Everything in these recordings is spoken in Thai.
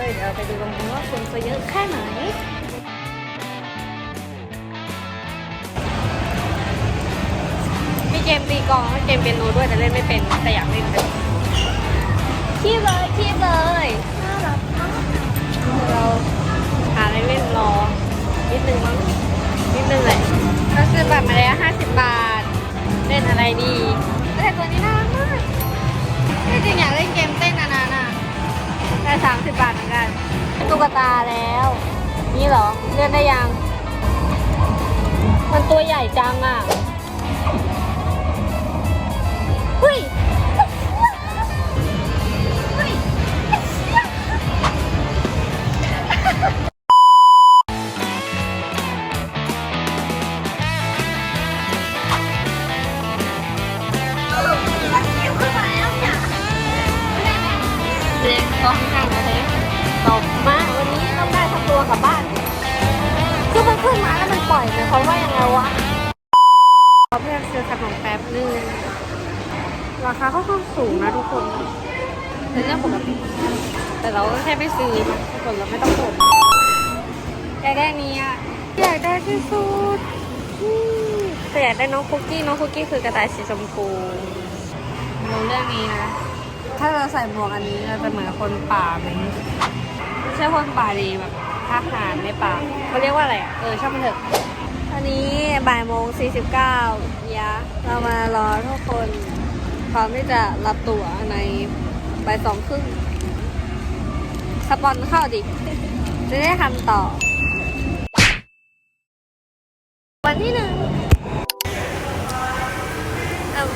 เลยเดี๋ยวเราไปดูกันว่าคนจะเยอะแค่ไหน มีเกมตีกลองและเกมเปียโนด้วยแต่เล่นไม่เป็นแต่อยากเล่นเลยคีบเลยคีบเลยน่ารักมากเราหาอะไรเล่นรอนิดนึงมั้งนิดนึงเลยก็คือแบบมาแล้วห้าสิบบาท เล่นอะไรดีแต่ตัวนี้น่า กตาแล้ว นี่เหรอเล่นได้ยัง มันตัวใหญ่จังอะเฮ้ยเด็กส เลยเขามว่ายังไงวะขอเพื่อนซื้อขนมแป๊บนึงราคาค่อนข้างสูงนะทุกคนเป็นเรื่องปกติแต่เราก็แค่ไม่ซื้อนะทุกคนเราไม่ต้องบ่นอยากได้อันนี้อะอยากได้ที่สุดอืมแต่อยากได้น้องคุกกี้น้องคุกกี้คือกระต่ายสีชมพูดูเรื่องนี้นะถ้าเราใส่หมวกอันนี้เราจะเหมือนคนป่าไหมไม่ใช่คนป่าดีแบบทหารในป่าเขาเรียกว่าอะไรอะเออช่างมันเถอะ ตอนนี้บ่ายโมงสี่สิบเก้ายะเรามารอทุกคนพร้อมที่จะรับตั๋วในบ่ายสองครึ่งสปอนเข้าดิ จะได้ทำต่อ วันที่หนึ่ง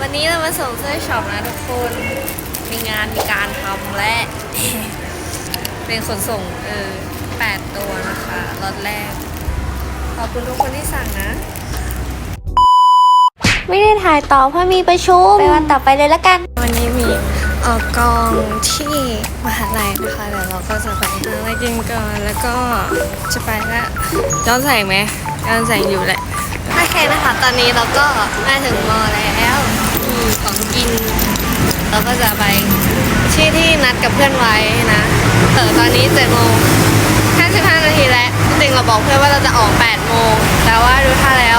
วันนี้เรามาส่งเสื้อช็อปนะทุกคน มีงานมีการทำและ เป็นขนส่งเออแปดตัวนะคะรถแรก อบคุณทุกคนที่สั่งนะ ไม่ได้ถ่ายต่อเพราะมีประชุม ไปวันต่อไปเลยละกัน วันนี้มีออกกองที่มหาลัยนะคะเดี๋ยวเราก็จะไปหาอะไรกินก่อนแล้วก็จะไปละย้อนแสงไหมย้อนแสงอยู่แหละโอเคนะคะ ตอนนี้เราก็มาถึงมอแล้วมีของกิน เราก็จะไปที่ที่นัดกับเพื่อนไว้นะเออตอนนี้เจ็ดโมงห้าสิบห้านาทีแล้วจ ริงๆเราบอกเพื่อนว่าเราจะออกแปดโมงแต่ว่าดูท่าแล้ว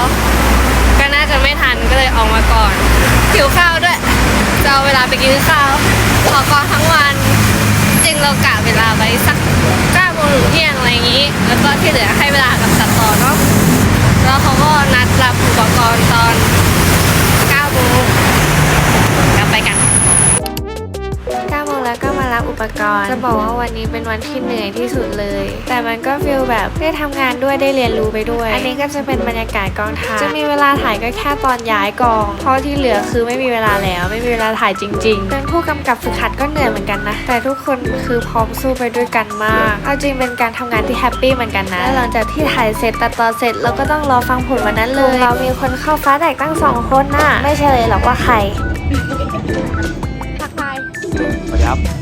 ก็น่าจะไม่ทันก็เลยออกมาก่อนหิวข้าวด้วยจะเอาเวลาไปกินข้าวขอก่อนทั้งวัน จริงเรากะเวลาไว้สัก กรณ์ จะบอกว่าวันนี้เป็นวันที่เหนื่อยที่สุดเลย แต่มันก็ฟีลแบบได้ทำงานด้วยได้เรียนรู้ไปด้วย อันนี้ก็จะเป็นบรรยากาศกองถ่ายจะมีเวลาถ่ายก็แค่ตอนย้ายกอง เพราะที่เหลือคือไม่มีเวลาแล้ว ไม่มีเวลาถ่ายจริงๆเป็นผู้กำกับฝึกหัดก็เหนื่อยเหมือนกันนะ แต่ทุกคนคือพร้อมสู้ไปด้วยกันมาก เอาจริงเป็นการทำงานที่แฮปปี้เหมือนกันนะแล้วหลังจากที่ถ่ายเสร็จตัดต่อเสร็จเราก็ต้องรอฟังผลวันนั้นเลย เรามีคนเข้าฟ้าแตกตั้งสองคนน่ะ ไม่เฉลยหรอกว่าใครทักทายสวัสดีครับ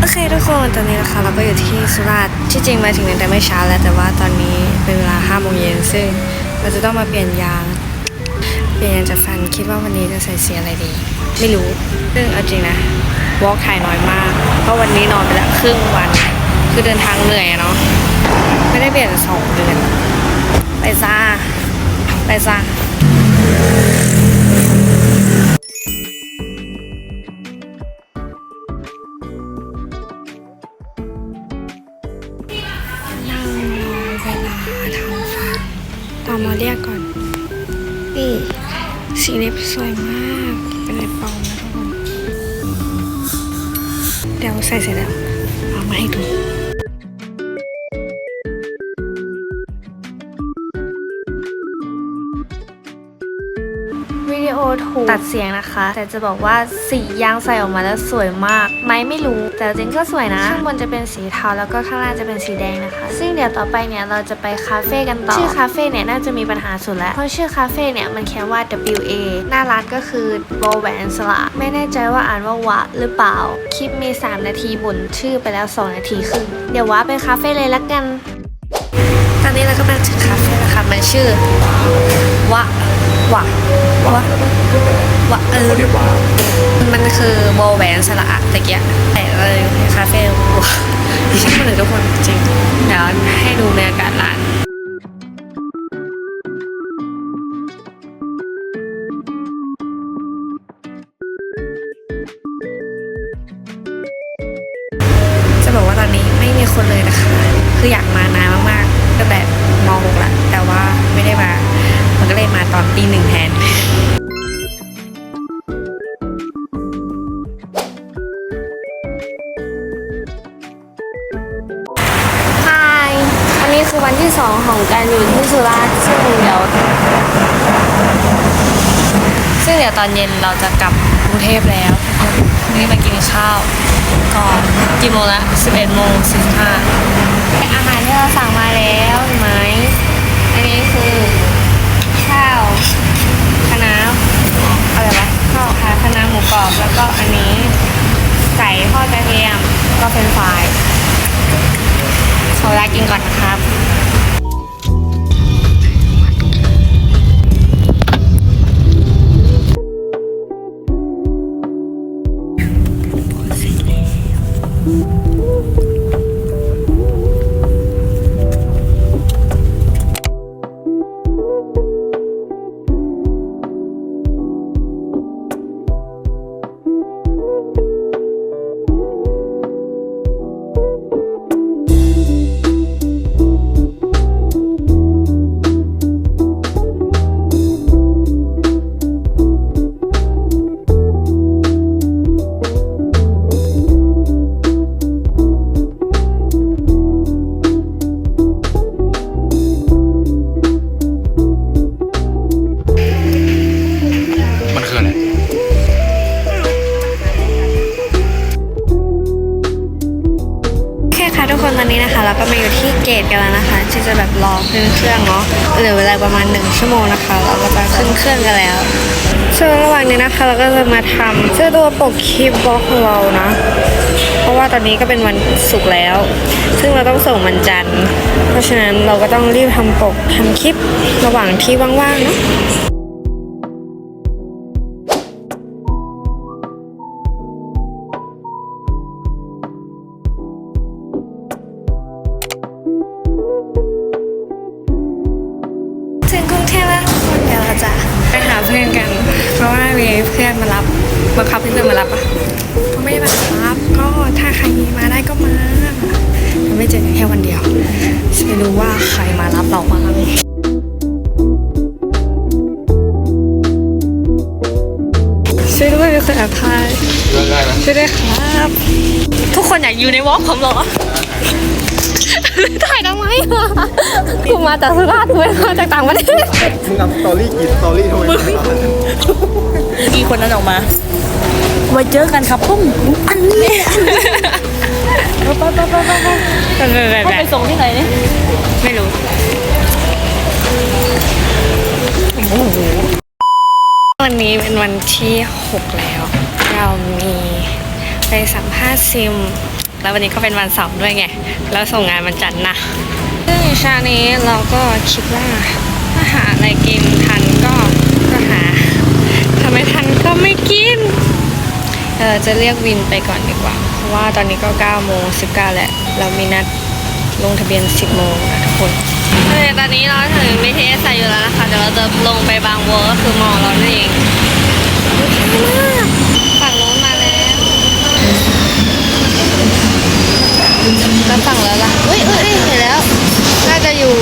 โอเคทุกคนตอนนี้นะคะเราก็อยู่ที่สุราษฎร์ที่จริงมาถึงแต่ไม่เช้าแล้ว แต่ว่าตอนนี้เป็นเวลา5โมงเย็นซึ่งเราจะต้องมาเปลี่ยนยาง เปลี่ยนยางจากฟันคิดว่าวันนี้จะใส่เสีอะไรดี ไม่รู้ซึ่งเอาจริงนะวอล์กถ่ายน้อยมาก เพราะวันนี้นอนไปแล้วครึ่งวัน คือเดินทางเหนื่อยเนาะไม่ได้เปลี่ยนสองเดือนไปซ่าไปซ่า นี่สีเล็บสวยมาก เป็นเล็บปลอมนะทุกคน เดี๋ยวใส่เสร็จแล้วเอามาให้ดู ตัดเสียงนะคะ แต่จะบอกว่าสียางใส่ออกมาแล้วสวยมากไหมไม่รู้ แต่จริงก็สวยนะ ข้างบนจะเป็นสีเทาแล้วก็ข้างล่างจะเป็นสีแดงนะคะ ซึ่งเดี๋ยวต่อไปเนี่ยเราจะไปคาเฟ่กันต่อ ชื่อคาเฟ่เนี่ยน่าจะมีปัญหาสุดแล้ว เพราะชื่อคาเฟ่เนี่ยมันเขียนว่า W A หน้าร้านก็คือโบแวนสละไม่แน่ใจว่าอ่านว่าวะหรือเปล่า คลิปมี 3 นาทีบ่นชื่อไปแล้ว 2 นาทีครึ่งเดี๋ยววะไปคาเฟ่เลยละกัน ตอนนี้เราก็มาถึงคาเฟ่แล้วค่ะมันชื่อวะ วะวะวะเออเขาเรียกว่ามันคือโบแหวนสละอะตะเกียะแต่เลยคาเฟ่วะดิฉันพูดถึงทุกคนจริงเดี๋ยว คือวันที่สองของการอยู่ที่สุราษฎร์ซึ่งเดี๋ยว ซึ่งเดี๋ยวตอนเย็นเราจะกลับกรุงเทพแล้วนนี่มากินข้าวก่อนกี่โมงละ11โมง45อาหารที่เราสั่งมาแล้วเห็นไหมอันนี้คือ ข้าวคะน้าอะไรวะข้าวคะคะน้าหมูกรอบแล้วก็อันนี้ไก่ทอดกระเทียมก็เป็นฟรายขอเวลากินก่อนนะครับ ก็มาอยู่ที่เกตกันแล้วนะคะที่จะแบบรอขึ้นเครื่องเนาะเหลือเวลาประมาณหนึ่งชั่วโมงนะคะ เราก็จะขึ้นเครื่องกันแล้วส่วนระหว่างนี้นะคะ เราก็จะมาทำเสื้อตัวปกคลิปบล็อกของเรานะ เพราะว่าตอนนี้ก็เป็นวันศุกร์แล้ว ซึ่งเราต้องส่งวันจันทร์ เพราะฉะนั้นเราก็ต้องรีบทำปกทำคลิประหว่างที่ว่างๆเนาะ ถ่ายเลือกได้ไหมช่วยด้วยครับ ทุกคนอยากอยู่ในวอล์กผมเหรอ ถ่ายทำไมอะกูมาจากสุราษฎร์กูไม่มาจากต่างประเทศ มึงทำสตอรี่กี่สตอรี่ทำไมอีคนนั้นออกมา ไว้เจอกันครับปุ้มอันนี้ไปไปไปไปไปเขาไปส่งที่ไหนเนี่ยไม่รู้ วันนี้เป็นวันที่ 6 แล้ว เรามีไปสัมภาษณ์ซิม แล้ววันนี้ก็เป็นวันเสาร์ด้วยไง แล้วส่งงานวันจันทร์นะซึ่งเช้านี้เราก็คิดว่าถ้าหาอะไรกินทันก็ก็หาถ้าไม่ทันก็ไม่กินเออจะเรียกวินไปก่อนดีกว่า เพราะว่าตอนนี้ก็9โมง19แล้วเรามีนัด ลงทะเบียน 10 โมงนะทุกคนเออตอนนี้เราถึง BTS สายอยู่แล้วนะคะเดี๋ยวเราจะลงไปบางเวัวก็คือมอเรานั่นเองฝั่งโน้นมาแล้วแล้วฝั่งแล้วล่ะอุ้ยอุ้ยเห็นแล้ว น่าจะอยู่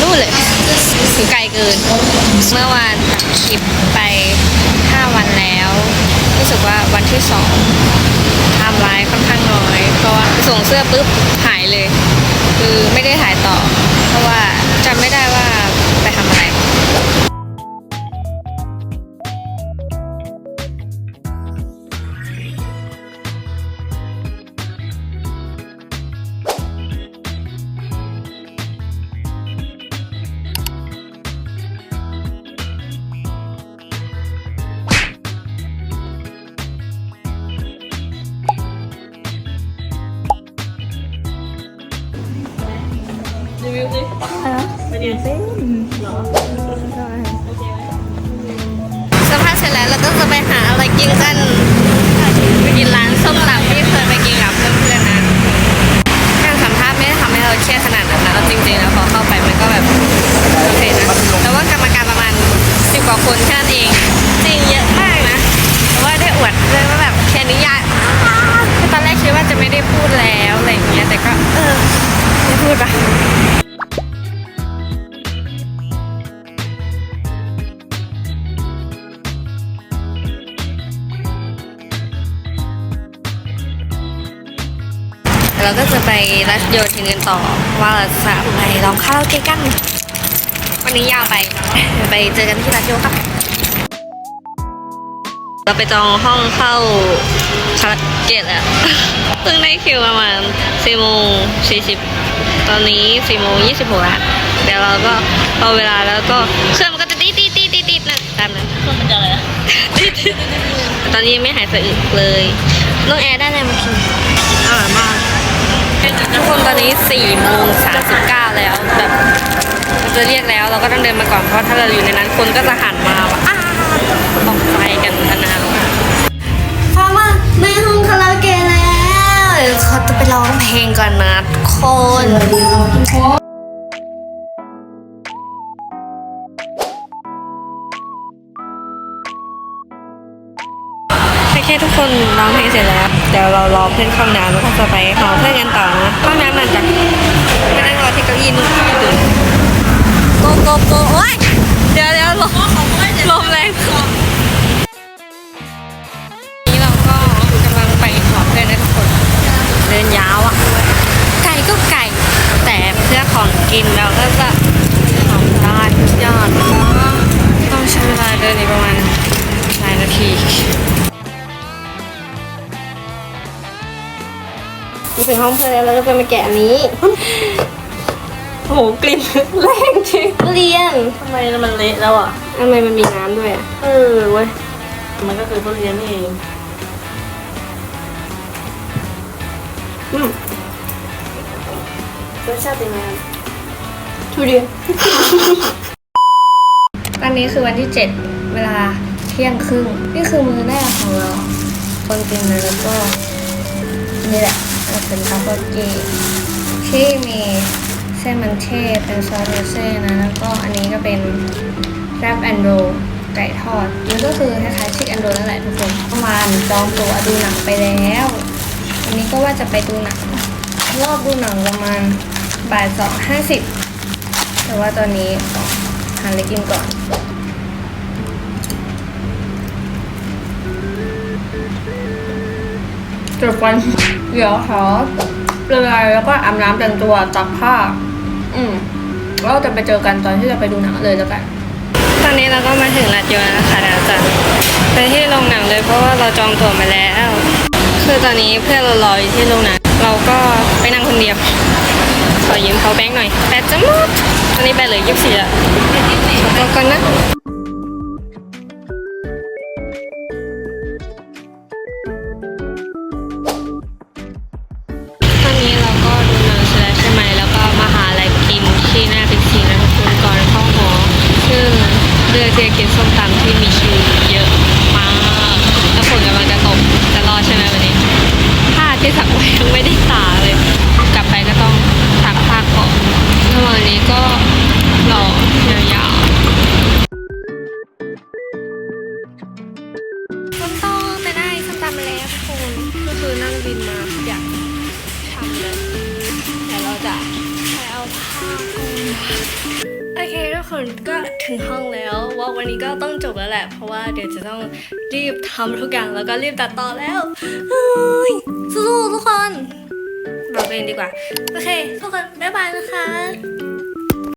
นู่นเลยถึงไกลเกิน เมื่อวานคลิปไป 5 วันแล้วรู้สึกว่าวันที่สองไทม์ไลน์ค่อนข้างน้อย เพราะว่าส่งเสื้อปุ๊บ เป็นยังเส้นสัมภาษณ์เสร็จแล้วเราก็จะไปหาอะไรกินกันไปกินร้านส้มตำที่เคยไปกินกับเพื่อนๆนะการสัมภาษณ์ไม่ได้ทำให้เราเครียดขนาดนั้นนะเอาจริงๆแล้วพอเข้าไปมันก็แบบโอเคนะแต่ว่ากรรมการประมาณสิบกว่าคนแค่นั้นเองจริงเยอะมากนะแต่ว่าได้อวดเลยว่าแบบแค่นี้ยากตอนแรกคิดว่าจะไม่ได้พูดแล้วอะไรอย่างเงี้ยแต่ก็เออไม่พูดปะ เราก็จะไปรัชโยธินกันต่อ ว่าเราจะไปลองคาราโอเกะกัน วันนี้ยาวไป ไปเจอกันที่รัชโยครับเราไปจองห้องเข้าคาราโอเกะแล้วเพิ่งได้คิวประมาณ4โมง40ตอนนี้4โมง26แล้วเดี๋ยวเราก็พอเวลาแล้วก็เครื่องมันก็จะตีตีตีตีตีนะตามนั้นคนมันจะอะไรอะตอนนี้ยังไม่หายสะอึกเลยน้องแอร์ได้อะไรมากินอร่อยมาก ทุกคนตอนนี้4โมง39แล้วแบบเราจะเรียกแล้วเราก็ต้องเดินมาก่อนเพราะถ้าเราอยู่ในนั้นคนก็จะหันมาว่าอ้าตกใจกันนานพอมาในห้องคาราโอเกะแล้วเดี๋ยวเขาจะไปร้องเพลงก่อนนะทุกคนโอเคทุกคนร้องเพลงเสร็จแล้ว เดี๋ยวเรารอเพื่อนเข้าห้องน้ำแล้วก็จะไปหาเพื่อนกันต่อนะห้องน้ำนานจังไปนั่งรอที่เก้าอี้นู่นที่อื่นโกโกโกโอ้ยเดี๋ยวเดี๋ยวลมลมแรงนี่เราก็กำลังไปขอเพื่อนนะทุกคนเดินยาวอะไก่ก็ไก่ แต่เพื่อของกินเราก็จะของได้ทุกอย่ากต้องใช้เวลาเดินอีกประมาณหลายนาที นี่เป็นห้องเพื่อนแล้วเราก็จะมาแกะอันนี้ โอ้โหกลิ่นแรงจริงเรียนทำไมมันเละแล้วอะ ทำไมมันมีน้ำด้วยอะเออเว้ย มันก็คือทุเรียนนี่เองอืมรสชาติเป็นไงทุเรียนอันนี้คือวันที่ 7 เวลาเที่ยงครึ่ง นี่คือมือแรกของเรา คนกินนะแล้วก็ นี่แหละมัน เป็นทาโกเกที่มีเส้นมันเทศเป็นซอสโรเซ่นะแล้วก็อันนี้ก็เป็นแรปแอนโดไก่ทอดมันก็คือคล้ายๆชิคแอนโดนั่นแหละทุกคนเมื่อวานจองตั๋วดูหนังไปแล้ววันนี้ก็ว่าจะไปดูหนังรอบดูหนังประมาณบ่ายสองห้าสิบแต่ว่าตอนนี้หาอะไรกินก่อนจบวัน เดี๋ยวขอเปลือยแล้วก็อาบน้ำแต่งตัวตักผ้า อืมแล้วเราจะไปเจอกันตอนที่จะไปดูหนังเลยแล้วกัน ตอนนี้เราก็มาถึงรัดยนต์แล้วนะคะเดี๋ยวจะไปที่โรงหนังเลยเพราะว่าเราจองตั๋วมาแล้ว คือตอนนี้เพื่อนเรารออยู่ที่โรงหนัง เราก็ไปนั่งคนเดียว ขอยืมเขาแบงค์หน่อยแบตจะหมดตอนนี้แบตเหลือยี่สิบสี่แล้วขอตัวก่อนนะ เลือกที่จะกินส้มตำที่มีคิวเยอะมากแล้วฝนกำลังจะตกจะรอใช่ไหมวันนี้ผ้าที่สักไว้ยังไม่ได้ตากเลย กลับไปก็ต้องซักผ้าก่อนระหว่างนี้ก็รอยาวๆส้มตำไปได้ส้มตำมาแล้วทุกคนก็คือนั่งบินมาอยากทำเลยแต่เราจะไปเอาผ้าก่อนโอเคทุกคนก็ถึงห้องแล้วว่าวันนี้ก็ต้องจบแล้วแหละ เพราะว่าเดี๋ยวจะต้องรีบทำทุกอย่างแล้วก็รีบตัดต่อแล้วเฮ้ยสู้ๆทุกคนบอกตัวเองดีกว่า โอเค ทุกคน บ๊ายบายนะคะ